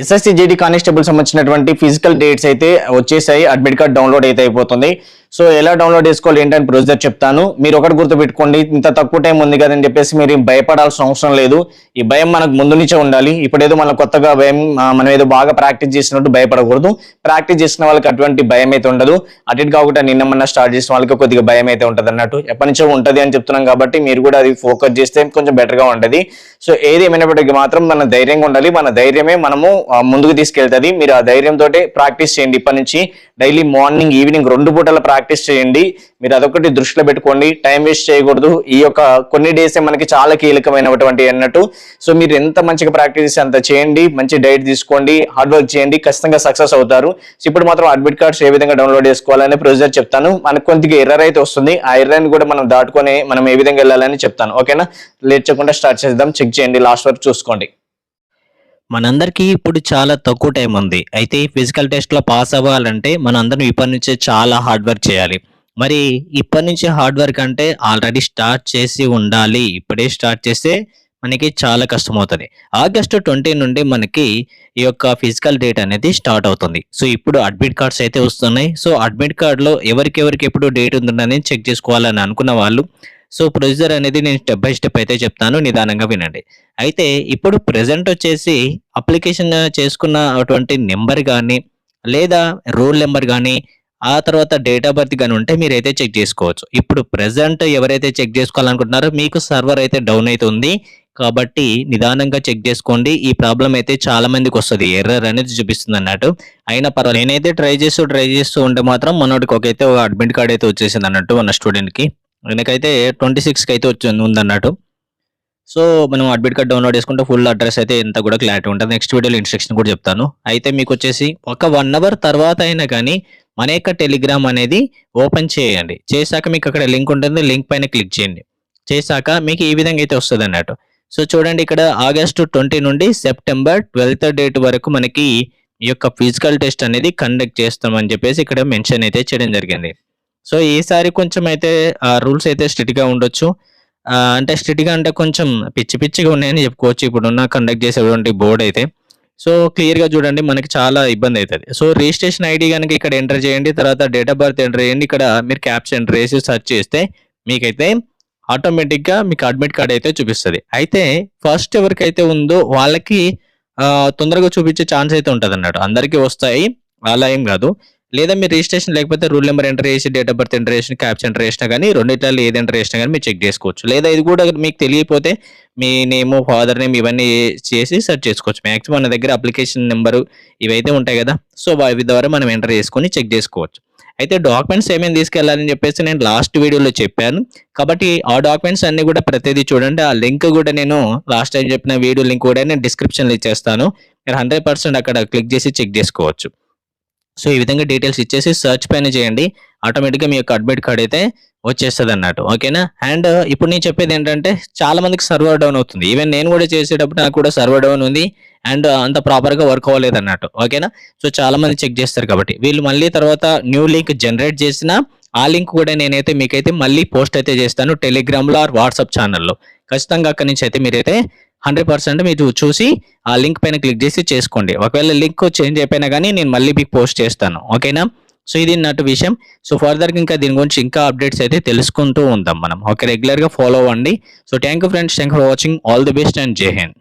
SSC GD constable సంబంధించినటువంటి physical dates అయితే వచ్చేసాయి. అడ్మిట్ కార్డ్ డౌన్లోడ్ అయితే అయిపోతుంది. సో ఎలా డౌన్లోడ్ చేసుకోవాలి ఏంటని ప్రొసీజర్ చెప్తాను. మీరు ఒకటి గుర్తుపెట్టుకోండి. ఇంత తక్కువ టైం ఉంది కదని చెప్పేసి మీరు భయపడాల్సిన అవసరం లేదు. ఈ భయం మనకు ముందు నుంచే ఉండాలి. ఇప్పుడేదో మన కొత్తగా భయం మనం ఏదో బాగా ప్రాక్టీస్ చేసినట్టు భయపడకూడదు. ప్రాక్టీస్ చేసిన వాళ్ళకి అటువంటి భయం అయితే ఉండదు. అటు ఇటు కాకుండా నిన్న మొన్న స్టార్ట్ చేసిన వాళ్ళకి కొద్దిగా భయం అయితే ఉంటుంది అన్నట్టు. ఎప్పటి నుంచో అని చెప్తున్నాం కాబట్టి మీరు కూడా అది ఫోకస్ చేస్తే కొంచెం బెటర్గా ఉంటుంది. సో ఏది ఏమైనప్పటికీ మాత్రం మన ధైర్యంగా ఉండాలి. మన ధైర్యమే మనము ముందుకు తీసుకెళ్తుంది. మీరు ఆ ధైర్యంతో ప్రాక్టీస్ చేయండి. ఇప్పటి నుంచి డైలీ మార్నింగ్ ఈవినింగ్ రెండు పూటల ప్రాక్టీస్ చేయండి. మీరు అదొకటి దృష్టిలో పెట్టుకోండి. టైం వేస్ట్ చేయకూడదు. ఈ యొక్క కొన్ని డేసే మనకి చాలా కీలకమైనటువంటి అన్నట్టు. సో మీరు ఎంత మంచిగా ప్రాక్టీస్ చేస్తే అంత చేయండి. మంచి డైట్ తీసుకోండి. హార్డ్ వర్క్ చేయండి. ఖచ్చితంగా సక్సెస్ అవుతారు. సో ఇప్పుడు మాత్రం అడ్మిట్ కార్డ్స్ ఏ విధంగా డౌన్లోడ్ చేసుకోవాలనే ప్రొసీజర్ చెప్తాను. మనకు కొద్దిగా ఎర్రర్ అయితే వస్తుంది. ఆ ఎర్రర్ని కూడా మనం దాటుకొని మనం ఏ విధంగా వెళ్ళాలని చెప్తాను. ఓకేనా? లేట్ చేయకుండా స్టార్ట్ చేద్దాం. చెక్ చేయండి. లాస్ట్ వరకు చూసుకోండి. మనందరికీ ఇప్పుడు చాలా తక్కువ టైం ఉంది. అయితే ఫిజికల్ టెస్ట్లో పాస్ అవ్వాలంటే మనందరం ఇప్పటి నుంచే చాలా హార్డ్ వర్క్ చేయాలి. మరి ఇప్పటి నుంచి హార్డ్ వర్క్ అంటే ఆల్రెడీ స్టార్ట్ చేసి ఉండాలి. ఇప్పుడే స్టార్ట్ చేస్తే మనకి చాలా కష్టం అవుతుంది ఆగస్టు ట్వంటీ నుండి మనకి ఈ యొక్క ఫిజికల్ డేట్ అనేది స్టార్ట్ అవుతుంది. సో ఇప్పుడు అడ్మిట్ కార్డ్స్ అయితే వస్తున్నాయి. సో అడ్మిట్ కార్డులో ఎవరికెవరికి ఎప్పుడు డేట్ ఉందని చెక్ చేసుకోవాలని అనుకున్న వాళ్ళు. సో ప్రొసీజర్ అనేది నేను స్టెప్ బై స్టెప్ అయితే చెప్తాను. నిదానంగా వినండి. అయితే ఇప్పుడు ప్రెసెంట్ వచ్చేసి అప్లికేషన్ చేసుకున్న అటువంటి నెంబర్ కానీ లేదా రోల్ నెంబర్ కానీ ఆ తర్వాత డేట్ ఆఫ్ బర్త్ కానీ ఉంటే మీరైతే చెక్ చేసుకోవచ్చు. ఇప్పుడు ప్రెసెంట్ ఎవరైతే చెక్ చేసుకోవాలనుకుంటున్నారో మీకు సర్వర్ అయితే డౌన్ అవుతుంది కాబట్టి నిదానంగా చెక్ చేసుకోండి. ఈ ప్రాబ్లం అయితే చాలా మందికి వస్తుంది. ఎర్రర్ అనేది చూపిస్తుంది అన్నట్టు. అయినా పర్వాలేదు. నేనైతే ట్రై చేస్తూ ట్రై చేస్తూ ఉంటే మాత్రం మనోడికి ఒకైతే ఒక అడ్మిట్ కార్డ్ అయితే వచ్చేసింది అన్నట్టు మన స్టూడెంట్కి ఆయనకైతే ట్వంటీ సిక్స్కి అయితే వచ్చి ఉందన్నట్టు సో మనం అడ్మిట్ కార్డ్ డౌన్లోడ్ చేసుకుంటే ఫుల్ అడ్రస్ అయితే ఎంత కూడా క్లారిటీ ఉంటుంది. నెక్స్ట్ వీడియోలో ఇన్స్ట్రక్షన్ కూడా చెప్తాను. అయితే మీకు వచ్చేసి ఒక వన్ అవర్ తర్వాత అయినా కానీ మన యొక్క టెలిగ్రామ్ అనేది ఓపెన్ చేయండి. చేశాక మీకు అక్కడ లింక్ ఉంటుంది. లింక్ పైన క్లిక్ చేయండి. చేశాక మీకు ఈ విధంగా అయితే వస్తుంది అన్నట్టు. సో చూడండి ఇక్కడ ఆగస్టు ట్వంటీ నుండి సెప్టెంబర్ ట్వెల్త్ డేట్ వరకు మనకి ఈ యొక్క ఫిజికల్ టెస్ట్ అనేది కండక్ట్ చేస్తామని చెప్పేసి ఇక్కడ మెన్షన్ అయితే చేయడం జరిగింది. సో ఈసారి కొంచెం అయితే రూల్స్ అయితే స్ట్రిక్ట్గా ఉండొచ్చు. అంటే స్ట్రిక్ట్గా అంటే కొంచెం పిచ్చి పిచ్చిగా ఉన్నాయని చెప్పుకోవచ్చు. ఇప్పుడున్న కండక్ట్ చేసేటువంటి బోర్డు అయితే. సో క్లియర్గా చూడండి మనకి చాలా ఇబ్బంది అవుతుంది సో రిజిస్ట్రేషన్ ఐడి కనుక ఇక్కడ ఎంటర్ చేయండి తర్వాత డేట్ ఆఫ్ బర్త్ ఎంటర్ చేయండి ఇక్కడ మీరు క్యాప్స్ ఎంటర్ చేసి సెర్చ్ చేస్తే మీకైతే ఆటోమేటిక్గా మీకు అడ్మిట్ కార్డ్ అయితే చూపిస్తుంది. అయితే ఫస్ట్ ఎవరికైతే ఉందో వాళ్ళకి తొందరగా చూపించే ఛాన్స్ అయితే ఉంటుంది అన్నట్టు అందరికీ వస్తాయి అలా ఏం కాదు. లేదా మీరు రిజిస్ట్రేషన్ లేకపోతే రూల్ నెంబర్ ఎంటర్ చేసి డేట్ ఆఫ్ బర్త్ ఎంటర్ చేసిన క్యాప్స్ ఎంటర్ చేసినా కానీ రెండిట్లలో ఏది ఎంటర్ చేసినా కానీ మీరు చెక్ చేసుకోవచ్చు. లేదా ఇది కూడా మీకు తెలియకపోతే మీ నేమ్ ఫాదర్ నేమ్ ఇవన్నీ చేసి సెర్చ్ చేసుకోవచ్చు. మ్యాక్సిమం మన దగ్గర అప్లికేషన్ నెంబరు ఇవైతే ఉంటాయి కదా. సో వాటి ద్వారా మనం ఎంటర్ చేసుకొని చెక్ చేసుకోవచ్చు. అయితే డాక్యుమెంట్స్ ఏమేమి తీసుకెళ్ళాలని చెప్పేసి నేను లాస్ట్ వీడియోలో చెప్పాను. కాబట్టి ఆ డాక్యుమెంట్స్ అన్ని కూడా ప్రతిదీ చూడండి. ఆ లింక్ కూడా నేను లాస్ట్ టైం చెప్పిన వీడియో లింక్ కూడా నేను డిస్క్రిప్షన్లో ఇచ్చేస్తాను. మీరు హండ్రెడ్ పర్సెంట్ అక్కడ క్లిక్ చేసి చెక్ చేసుకోవచ్చు. సో ఈ విధంగా డీటెయిల్స్ ఇచ్చేసి సెర్చ్ పైన చేయండి. ఆటోమేటిక్గా మీ యొక్క అడ్మిట్ కార్డ్ అయితే వచ్చేస్తుంది అన్నట్టు ఓకేనా అండ్ uh, ఇప్పుడు నేను చెప్పేది ఏంటంటే చాలా మందికి సర్వర్ డౌన్ అవుతుంది. ఈవెన్ నేను కూడా చేసేటప్పుడు నాకు కూడా సర్వర్ డౌన్ ఉంది. అండ్ uh, అంత ప్రాపర్గా వర్క్ అవ్వలేదు అన్నట్టు ఓకేనా? సో చాలా మంది చెక్ చేస్తారు కాబట్టి. వీళ్ళు మళ్ళీ తర్వాత న్యూ లింక్ జనరేట్ చేసిన ఆ లింక్ కూడా నేనైతే మీకైతే మళ్ళీ పోస్ట్ అయితే చేస్తాను టెలిగ్రామ్లో ఆర్ వాట్సాప్ ఛానల్లో ఖచ్చితంగా అక్కడి నుంచి అయితే మీరైతే హండ్రెడ్ పర్సెంట్ మీరు చూసి ఆ లింక్ పైన క్లిక్ చేసి చేసుకోండి. ఒకవేళ లింక్ చేంజ్ అయిపోయినా కానీ నేను మళ్ళీ మీకు పోస్ట్ చేస్తాను. ఓకేనా? సో ఇది నటు విషయం. సో ఫర్దర్ ఇంకా దీని గురించి ఇంకా అప్డేట్స్ అయితే తెలుసుకుంటూ ఉందాం మనం. ఓకే రెగ్యులర్గా ఫాలో అవ్వండి. So thank you friends. Thank for watching. All the best and Jai Hind.